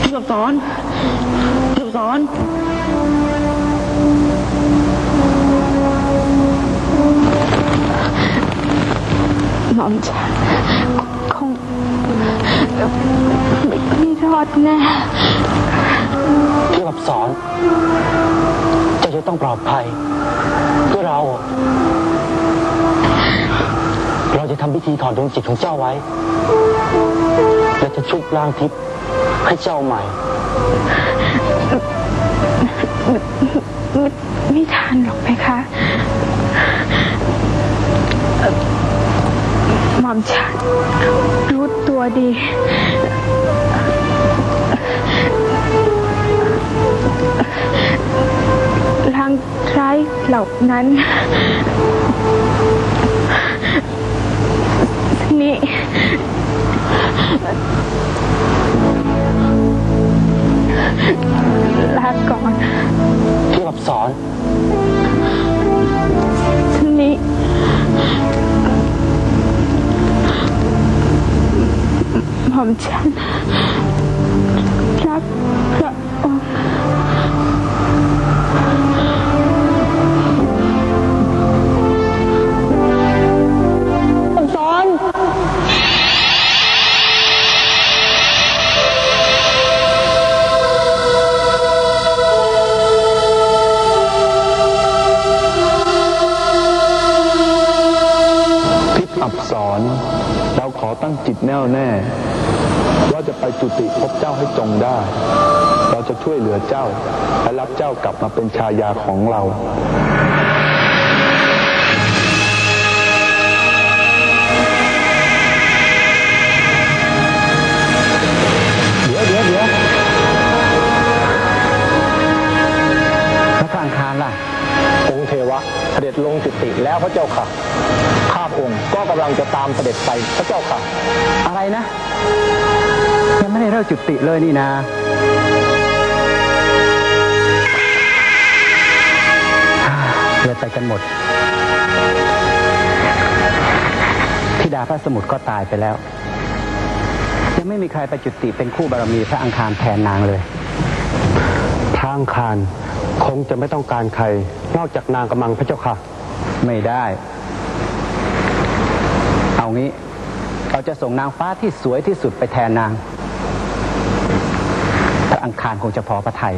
พี่สับสอนพี่สับสอนหม่อมฉันคงไม่รอดแน่พี่สับสอนจะาจะต้องปลอดภัยเพื่อเรา เราจะทำพิธีถอนดวงจิตของเจ้าไว้ และจะชุบร่างทิพย์ให้เจ้าใหม่ ไม่ไม่ทันหรอกไหมคะหม่อมฉันรู้ตัวดี ร่างไร้เหล่านั้น ลาก่อนพี่กับสอนทนี่หม่อมฉันรัก เราขอตั้งจิตแน่วแน่ ว่าจะไปจุติพบเจ้าให้จงได้ เราจะช่วยเหลือเจ้า และรับเจ้ากลับมาเป็นชายาของเรา วะเสด็จลงจุติแล้วพระเจ้าค่ะข้าพระองค์ก็กำลังจะตามเสด็จไปพระเจ้าค่ะ อะไรนะยังไม่ได้เลิกจุติเลยนี่นะเลยไปกันหมดธิดาพระสมุทรก็ตายไปแล้ว ยังไม่มีใครไปจุติเป็นคู่บารมีพระอังคารแทนนางเลย พระอังคาร คงจะไม่ต้องการใคร นอกจากนางกำมังพระเจ้าค่ะ ไม่ได้ เอางี้ เราจะส่งนางฟ้าที่สวยที่สุดไปแทนนางพระอังคารคงจะพอพระไทย